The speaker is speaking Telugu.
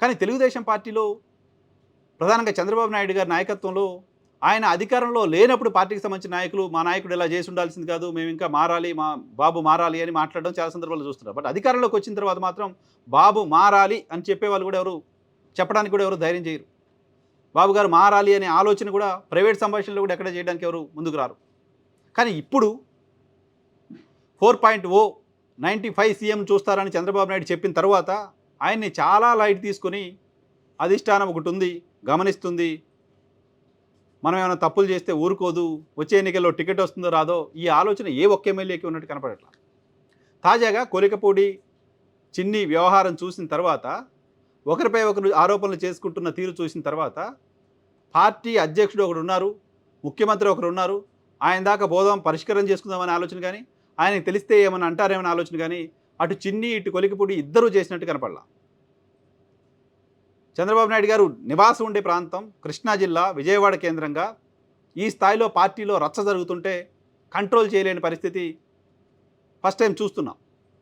కానీ తెలుగుదేశం పార్టీలో ప్రధానంగా చంద్రబాబు నాయుడు గారి నాయకత్వంలో ఆయన అధికారంలో లేనప్పుడు పార్టీకి సంబంధించిన నాయకులు మా నాయకుడు ఇలా చేసి ఉండాల్సింది కాదు మేము ఇంకా మారాలి మా బాబు మారాలి అని మాట్లాడడం చాలా సందర్భాలు చూస్తున్నారు. బట్ అధికారంలోకి వచ్చిన తర్వాత మాత్రం బాబు మారాలి అని చెప్పే వాళ్ళు కూడా ఎవరు చెప్పడానికి కూడా ఎవరు ధైర్యం చేయరు. బాబు గారు మారాలి అనే ఆలోచన కూడా ప్రైవేట్ సంభాషణలో కూడా ఎక్కడ చేయడానికి ఎవరు ముందుకు రారు. కానీ ఇప్పుడు four point O ninety five CM చూస్తారని చంద్రబాబు నాయుడు చెప్పిన తర్వాత ఆయన్ని చాలా లైట్ తీసుకొని అధిష్టానం ఒకటి ఉంది గమనిస్తుంది. మనం ఏమైనా తప్పులు చేస్తే ఊరుకోదు వచ్చే ఎన్నికల్లో టికెట్ వస్తుందో రాదో ఈ ఆలోచన ఏ ఒక్క ఎమ్మెల్యేకి ఉన్నట్టు కనపడట్లా. తాజాగా కోలికపూడి చిన్ని వ్యవహారం చూసిన తర్వాత ఒకరిపై ఒకరు ఆరోపణలు చేసుకుంటున్న తీరు చూసిన తర్వాత పార్టీ అధ్యక్షుడు ఒకడు ఉన్నారు ముఖ్యమంత్రి ఒకరు ఉన్నారు ఆయన దాకా బోధం పరిష్కారం చేసుకుందామనే ఆలోచన కానీ ఆయనకి తెలిస్తే ఏమైనా అంటారేమని ఆలోచన కానీ అటు చిన్ని ఇటు కొలికిపూడి ఇద్దరూ చేసినట్టు కనపడలా. చంద్రబాబు నాయుడు గారు నివాసం ఉండే ప్రాంతం కృష్ణా జిల్లా విజయవాడ కేంద్రంగా. ఈ స్థాయిలో పార్టీలో రచ్చ జరుగుతుంటే కంట్రోల్ చేయలేని పరిస్థితి ఫస్ట్ టైం చూస్తున్నాం.